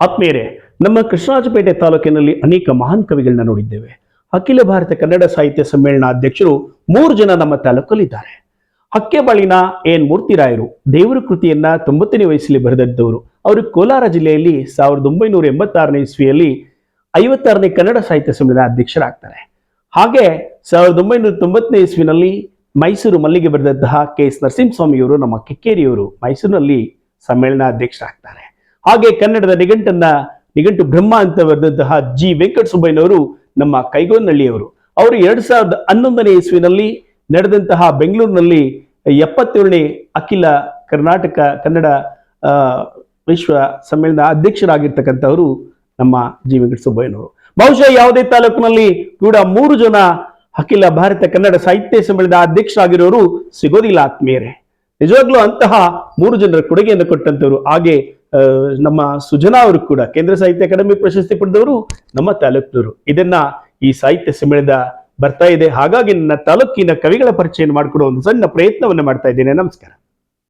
ಆತ್ಮೀಯರೇ, ನಮ್ಮ ಕೃಷ್ಣರಾಜಪೇಟೆ ತಾಲೂಕಿನಲ್ಲಿ ಅನೇಕ ಮಹಾನ್ ಕವಿಗಳನ್ನ ನೋಡಿದ್ದೇವೆ. ಅಖಿಲ ಭಾರತ ಕನ್ನಡ ಸಾಹಿತ್ಯ ಸಮ್ಮೇಳನ ಅಧ್ಯಕ್ಷರು ಮೂರು ಜನ ನಮ್ಮ ತಾಲೂಕಲ್ಲಿದ್ದಾರೆ. ಹಕ್ಕೆಬಾಳಿನ ಎನ್ ಮೂರ್ತಿರಾಯರು, ದೇವರ ಕೃತಿಯನ್ನ ತೊಂಬತ್ತನೇ ವಯಸ್ಸಲ್ಲಿ ಬರೆದಿದ್ದವರು. ಅವರು ಕೋಲಾರ ಜಿಲ್ಲೆಯಲ್ಲಿ ಸಾವಿರದ ಒಂಬೈನೂರ ಎಂಬತ್ತಾರನೇ ಇಸ್ವಿಯಲ್ಲಿ ಐವತ್ತಾರನೇ ಕನ್ನಡ ಸಾಹಿತ್ಯ ಸಮ್ಮೇಳನ ಅಧ್ಯಕ್ಷರಾಗ್ತಾರೆ. ಹಾಗೆ ಸಾವಿರದ ಒಂಬೈನೂರ ತೊಂಬತ್ತನೇ ಇಸ್ವಿನಲ್ಲಿ ಮೈಸೂರು ಮಲ್ಲಿಗೆ ಬರೆದಂತಹ ಕೆ ಎಸ್ ನರಸಿಂಹಸ್ವಾಮಿಯವರು, ನಮ್ಮ ಕಿಕ್ಕೇರಿಯವರು ಮೈಸೂರಿನಲ್ಲಿ ಸಮ್ಮೇಳನ ಅಧ್ಯಕ್ಷರಾಗ್ತಾರೆ. ಹಾಗೆ ಕನ್ನಡದ ನಿಘಂಟನ್ನ, ನಿಘಂಟು ಬ್ರಹ್ಮ ಅಂತ ಬರೆದಂತಹ ಜಿ ವೆಂಕಟಸುಬ್ಬಯ್ಯನವರು ನಮ್ಮ ಕೈಗೋನಹಳ್ಳಿಯವರು. ಅವರು ಎರಡ್ ಸಾವಿರದ ಹನ್ನೊಂದನೇ ಇಸ್ವಿನಲ್ಲಿ ನಡೆದಂತಹ ಬೆಂಗಳೂರಿನಲ್ಲಿ ಎಪ್ಪತ್ತೇಳನೇ ಅಖಿಲ ಕರ್ನಾಟಕ ಕನ್ನಡ ವಿಶ್ವ ಸಮ್ಮೇಳನ ಅಧ್ಯಕ್ಷರಾಗಿರ್ತಕ್ಕಂಥವರು ನಮ್ಮ ಜಿ ವೆಂಕಟಸುಬ್ಬಯ್ಯನವರು. ಬಹುಶಃ ಯಾವುದೇ ತಾಲೂಕಿನಲ್ಲಿ ಕೂಡ ಮೂರು ಜನ ಅಖಿಲ ಭಾರತ ಕನ್ನಡ ಸಾಹಿತ್ಯ ಸಮ್ಮೇಳನದ ಅಧ್ಯಕ್ಷರಾಗಿರೋರು ಸಿಗೋದಿಲ್ಲ ಆತ್ಮೀಯರೇ. ನಿಜವಾಗ್ಲೂ ಅಂತಹ ಮೂರು ಜನರ ಕೊಡುಗೆಯನ್ನು ಕೊಟ್ಟಂತವರು ಹಾಗೆ ನಮ್ಮ ಸುಜನಾ ಅವರು ಕೂಡ ಕೇಂದ್ರ ಸಾಹಿತ್ಯ ಅಕಾಡೆಮಿ ಪ್ರಶಸ್ತಿ ಪಡೆದವರು ನಮ್ಮ ತಾಲೂಕಿನವರು. ಇದನ್ನ ಈ ಸಾಹಿತ್ಯ ಸಮ್ಮೇಳನದ ಬರ್ತಾ ಇದೆ. ಹಾಗಾಗಿ ನನ್ನ ತಾಲೂಕಿನ ಕವಿಗಳ ಪರಿಚಯ ಮಾಡಿಕೊಡುವ ಒಂದು ಸಣ್ಣ ಪ್ರಯತ್ನವನ್ನು ಮಾಡ್ತಾ ಇದ್ದೇನೆ. ನಮಸ್ಕಾರ.